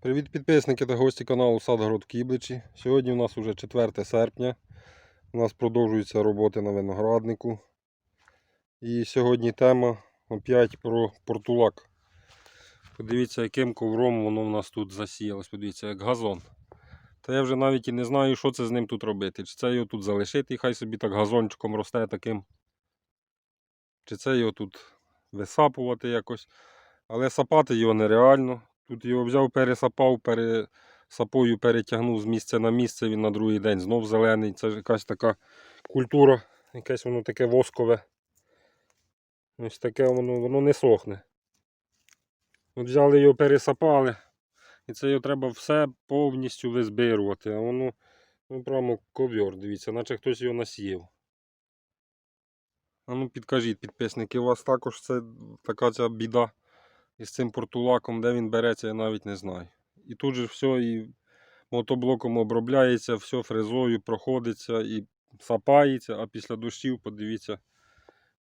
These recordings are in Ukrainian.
Привіт підписники та гості каналу Садгород Кібличі. Сьогодні у нас вже 4 серпня. У нас продовжуються роботи на винограднику. І сьогодні тема опять про портулак. Подивіться, яким ковром воно в нас тут засіялось. Подивіться, як газон. Та я вже навіть і не знаю, що це з ним тут робити. Чи це його тут залишити, і хай собі так газончиком росте таким. Чи це його тут висапувати якось. Але сапати його нереально. Тут його взяв, пересапав, пересапою перетягнув з місця на місце, він на другий день знов зелений. Це ж якась така культура, якесь воно таке воскове. Ось таке воно, воно не сохне. От взяли його, пересапали. І це його треба все повністю визбирувати. А воно ну, прямо ковьор, дивіться, наче хтось його насіяв. А ну підкажіть, підписники, у вас також це така ця біда із цим портулаком, де він береться, я навіть не знаю. І тут же все і мотоблоком обробляється, все фрезою проходиться і сапається, а після дощів подивіться,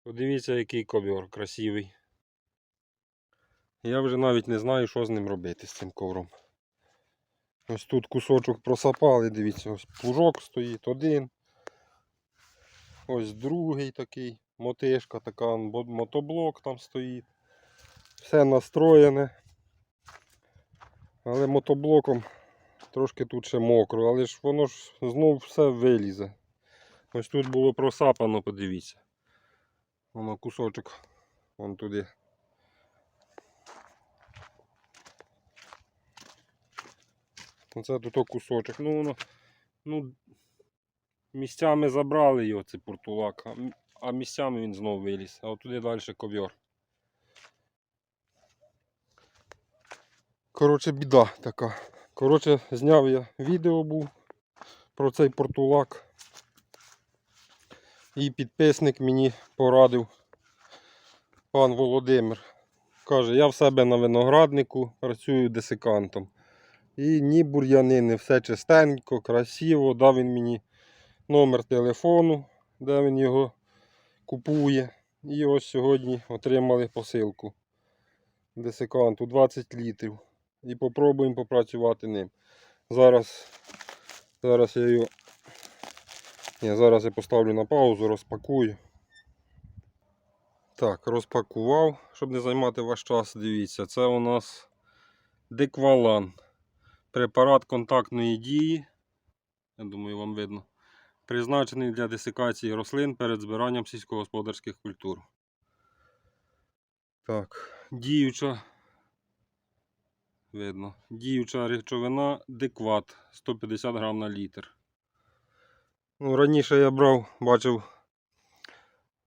подивіться, який ковер красивий. Я вже навіть не знаю, що з ним робити з цим ковром. Ось тут кусочок просапали, дивіться, ось плужок стоїть один. Ось другий такий, мотишка така, мотоблок там стоїть. Все настроєне. Але мотоблоком трошки тут ще мокро, але ж воно ж знов все вилізе. Ось тут було просапано, подивіться. Воно кусочок вон туди. Оце тут кусочок. Ну воно, ну, місцями забрали його, цей портулак, а місцями він знов виліз. А от туди далі ковьор. Коротше, біда така. Коротше, зняв я відео був про цей портулак. І підписник мені порадив пан Володимир. Каже, я в себе на винограднику працюю десикантом. І ні бур'янини, все чистенько, красиво. Дав він мені номер телефону, де він його купує. І ось сьогодні отримали посилку десиканту 20 літрів. І попробуємо попрацювати ним. Зараз, зараз я його. Ні, зараз я поставлю на паузу, розпакую. Так, розпакував, щоб не займати ваш час. Дивіться, це у нас деквалан. Препарат контактної дії. Я думаю, вам видно. Призначений для десикації рослин перед збиранням сільськогосподарських культур. Так, діюча. Видно. Діюча речовина декват 150 грам на літр. Ну, раніше я брав, бачив,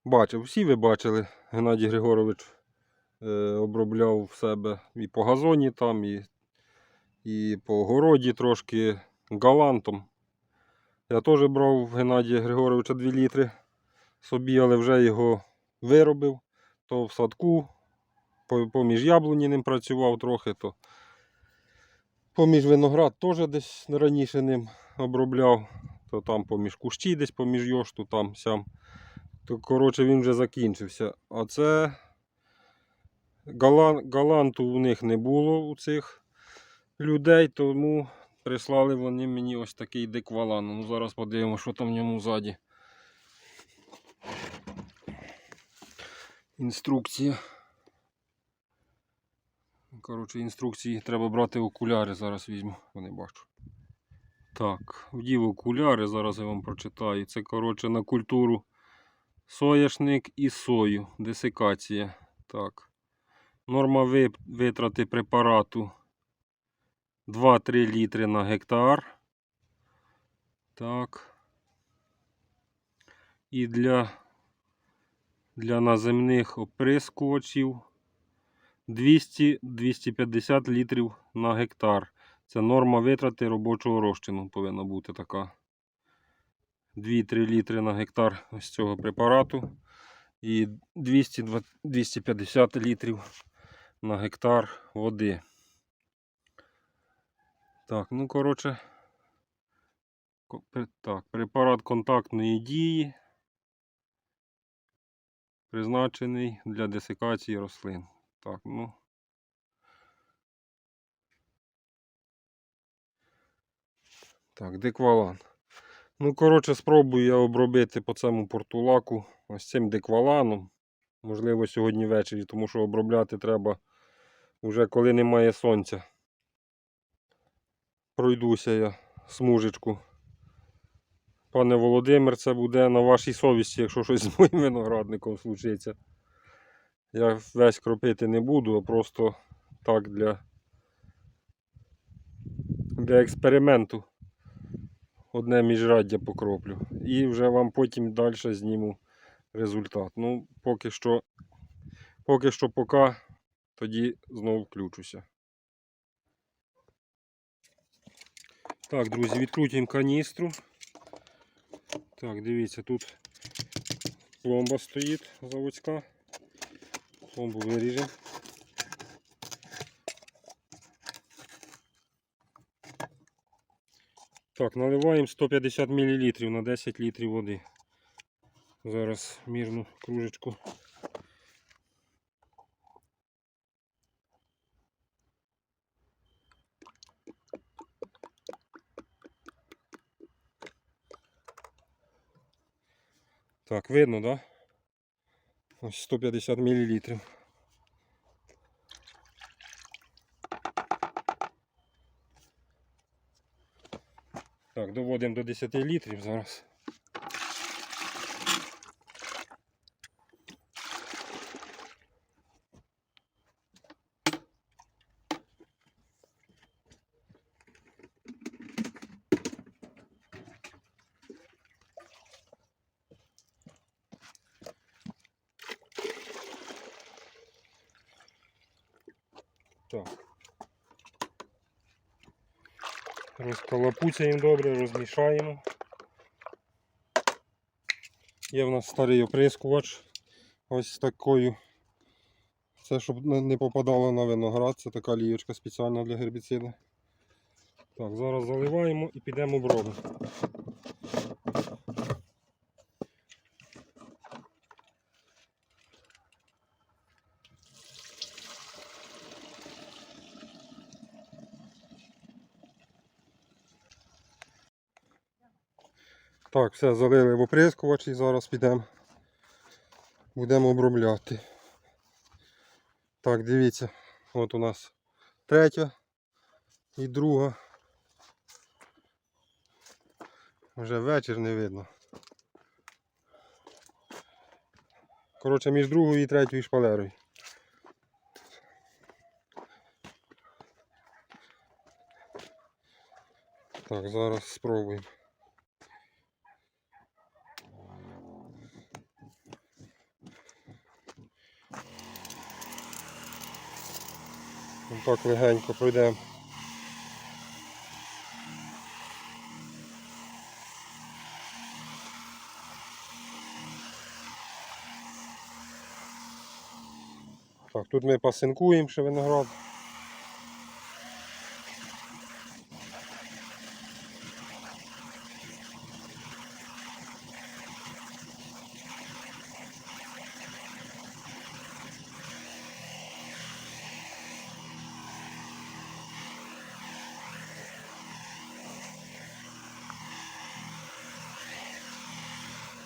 бачив, всі ви бачили, Геннадій Григорович е, обробляв в себе і по газоні там, і, і по огороді трошки галантом. Я теж брав в Геннадія Григоровича 2 літри собі, але вже його виробив, то в садку, поміж яблуні ним працював трохи, то поміж виноград теж десь раніше ним обробляв, то там поміж кущі, десь поміж йошту, там сям. То коротше він вже закінчився. А це галан, галанту у них не було у цих людей, тому прислали вони мені ось такий деквалан. Ну зараз подивимося, що там в ньому ззаді. Інструкція. Коротше, інструкції треба брати окуляри, зараз візьму, бо не бачу. Так, вдів окуляри, зараз я вам прочитаю. Це, коротше, на культуру соняшник і сою. Десикація. Так. Норма витрати препарату 2-3 літри на гектар. Так. І для, для наземних оприскувачів 200-250 літрів на гектар. Це норма витрати робочого розчину повинна бути така. 2-3 літри на гектар ось цього препарату. І 200-250 літрів на гектар води. Так, ну коротше. Так, препарат контактної дії. Призначений для десикації рослин. Так, ну. Так, диквалан. Ну, коротше, спробую я обробити по цьому портулаку ось цим дикваланом. Можливо, сьогодні ввечері, тому що обробляти треба вже коли немає сонця. Пройдуся я смужечку. Пане Володимир, це буде на вашій совісті, якщо щось з моїм виноградником случиться. Я весь кропити не буду, а просто так для, для експерименту. Одне міжраддя покроплю. І вже вам потім далі зніму результат. Ну, поки що, поки що поки, тоді знову включуся. Так, друзі, відкрутимо каністру. Так, дивіться, тут пломба стоїть заводська. Пломбу виріжемо. Так, наливаємо 150 мл на 10 літрів води. Зараз мірну кружечку. Так, видно, да? Ось 150 мл. Так, доводимо до 10 літрів зараз. Так. Розколопуцяємо добре, розмішаємо. Є в нас старий оприскувач. Ось такою. Це щоб не попадало на виноград, це така лієчка спеціальна для гербіциду. Так, зараз заливаємо і підемо обробимо. Так, все залили в оприскувач і зараз підемо. Будемо обробляти. Так, дивіться, от у нас третя і друга. Вже вечір не видно. Коротше, між другою і третьою шпалерою. Так, зараз спробуємо. Так легенько пройдемо. Так, тут ми пасинкуємо ще виноград.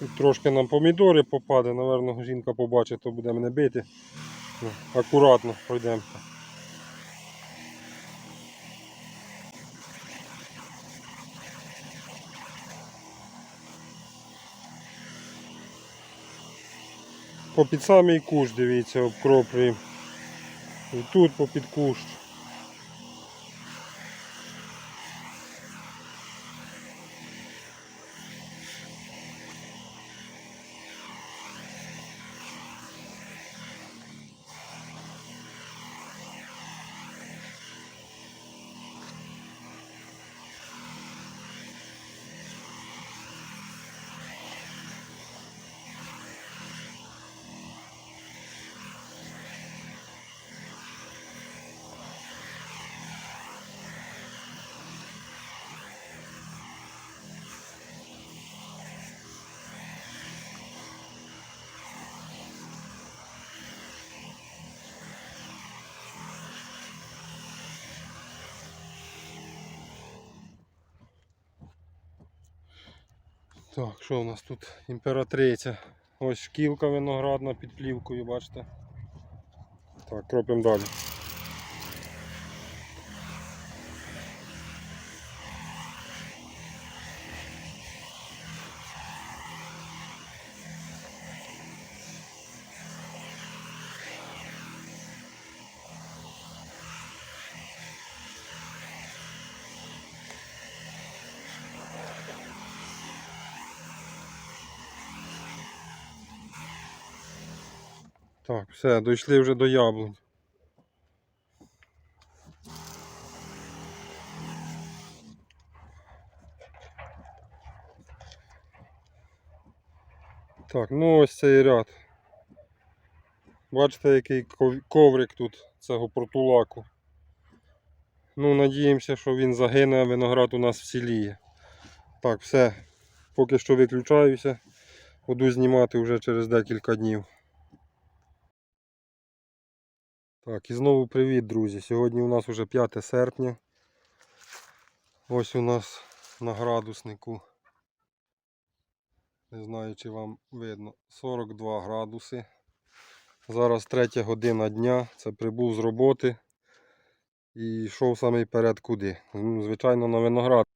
Тут трошки нам помідори попаде, напевно, жінка побачить, то буде мене бити. Ну, Акуратно пройдемо. По під самий кущ, дивіться, обкроплюємо. І тут по під Так, що у нас тут? Імператриця. Ось шкілка виноградна під плівкою, бачите? Так, кропимо далі. Так, все, дійшли вже до яблунь. Так, ну ось цей ряд. Бачите, який коврик тут цього портулаку. Ну, надіємося, що він загине, а виноград у нас вціліє. Так, все. Поки що виключаюся. Буду знімати вже через декілька днів. Так, і знову привіт, друзі. Сьогодні у нас вже 5 серпня. Ось у нас на градуснику. Не знаю, чи вам видно. 42 градуси. Зараз третя година дня. Це прибув з роботи. І йшов самий перед куди. Звичайно, на виноград.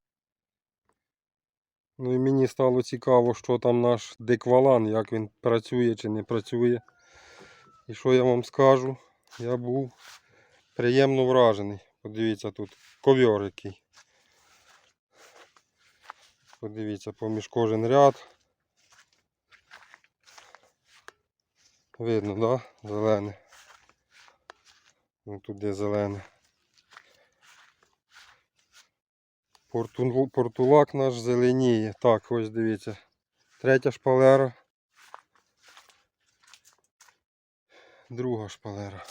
Ну і мені стало цікаво, що там наш диквалан, як він працює чи не працює. І що я вам скажу, я був приємно вражений. Подивіться тут ковьор який. Подивіться, поміж кожен ряд. Видно, да? Зелене. Ну, тут де зелене. Порту- Портулак наш зеленіє. Так, ось дивіться. Третя шпалера. Друга шпалера.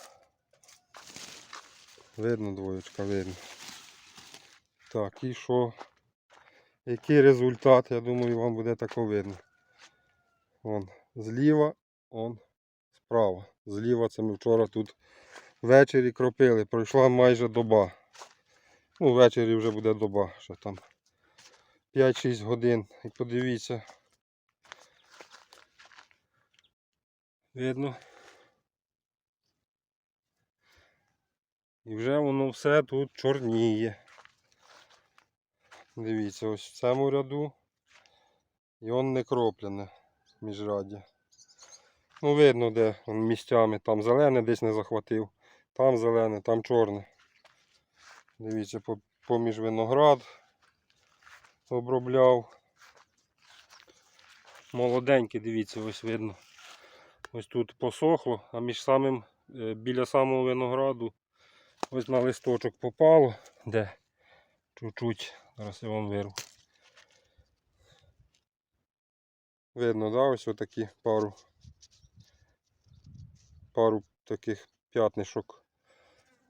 Видно двоєчка, видно. Так, і що? Який результат, я думаю, вам буде тако видно. Вон, зліва, он справа. Зліва це ми вчора тут ввечері кропили. Пройшла майже доба. Ну, ввечері вже буде доба, що там 5-6 годин. І подивіться. Видно. І вже воно все тут чорніє. Дивіться, ось в цьому ряду. І он не кроплене міжряддя. Ну, видно, де он місцями. Там зелене десь не захватив. Там зелене, там чорне. Дивіться, поміж виноград обробляв. Молоденьке, дивіться, ось видно. Ось тут посохло, а між самим, е, біля самого винограду ось на листочок попало. Де? Чуть-чуть. Зараз я вам вирву. Видно, да? Ось отакі пару. Пару таких п'ятнишок.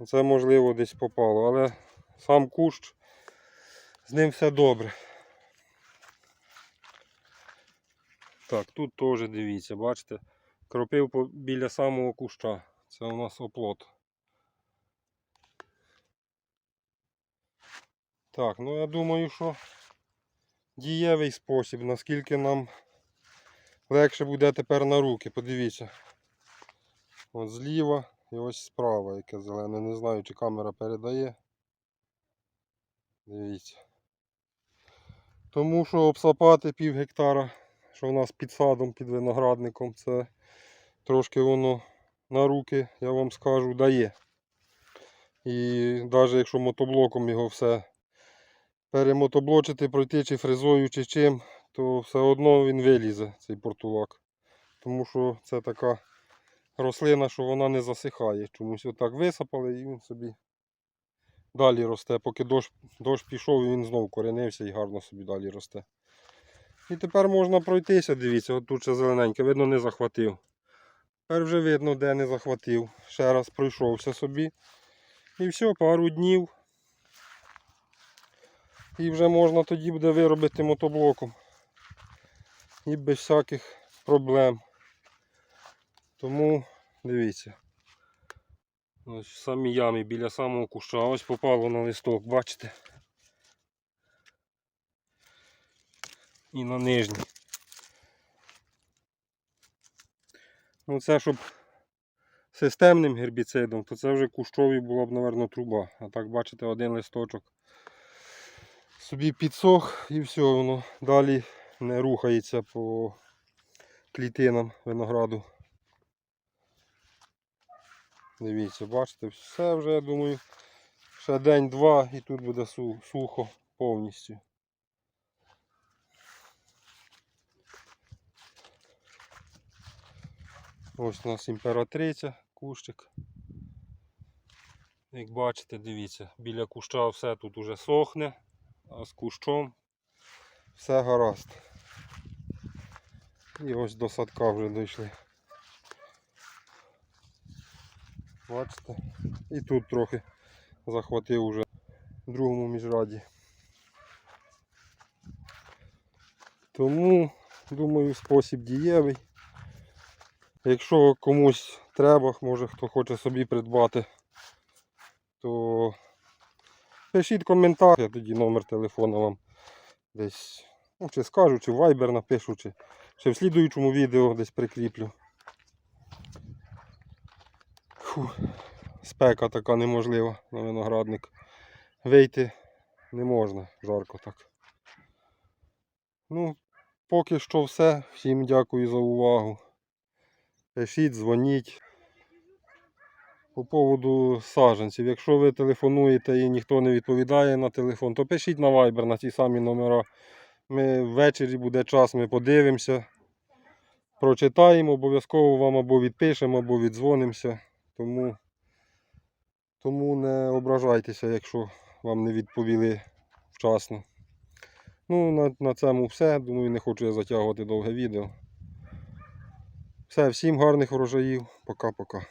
Це можливо десь попало, але сам кущ, з ним все добре. Так, тут теж дивіться, бачите, кропив біля самого куща. Це у нас оплот. Так, ну я думаю, що дієвий спосіб, наскільки нам легше буде тепер на руки. Подивіться. От зліва і ось справа, яке зелене. Не знаю, чи камера передає. Дивіться. Тому що обсапати пів гектара, що в нас під садом, під виноградником, це трошки воно на руки, я вам скажу, дає. І навіть якщо мотоблоком його все перемотоблочити, пройти чи фрезою, чи чим, то все одно він вилізе, цей портулак. Тому що це така рослина, що вона не засихає. Чомусь отак висапали і він собі далі росте. Поки дощ, дощ пішов, він знову коренився і гарно собі далі росте. І тепер можна пройтися, дивіться, от тут ще зелененьке, видно, не захватив. Тепер вже видно, де не захватив. Ще раз пройшовся собі. І все, пару днів. І вже можна тоді буде виробити мотоблоком. І без всяких проблем. Тому дивіться. Ось в самій біля самого куща. Ось попало на листок, бачите? і на нижній. Ну це щоб системним гербіцидом, то це вже кущовий була б, мабуть, труба. А так бачите, один листочок собі підсох і все, воно далі не рухається по клітинам винограду. Дивіться, бачите, все вже, я думаю, ще день-два і тут буде сухо повністю. Ось у нас імператриця, кущик. Як бачите, дивіться, біля куща все тут уже сохне, а з кущом все гаразд. І ось до садка вже дійшли. Бачите? І тут трохи захватив уже в другому міжраді. Тому, думаю, спосіб дієвий. Якщо комусь треба, може хто хоче собі придбати, то пишіть коментар, я тоді номер телефона вам десь ну, чи скажу, чи в Viber напишу, чи, чи в слідуючому відео десь прикріплю. Фу, спека така неможлива на виноградник. Вийти не можна, жарко так. Ну, поки що все. Всім дякую за увагу. Пишіть, дзвоніть. По поводу саджанців. Якщо ви телефонуєте і ніхто не відповідає на телефон, то пишіть на Viber на ті самі номера. Ми ввечері буде час, ми подивимося, прочитаємо, обов'язково вам або відпишемо, або віддзвонимося. Тому, тому не ображайтеся, якщо вам не відповіли вчасно. Ну, на, на цьому все. Думаю, не хочу я затягувати довге відео. Все, всім гарних врожаїв. Пока-пока.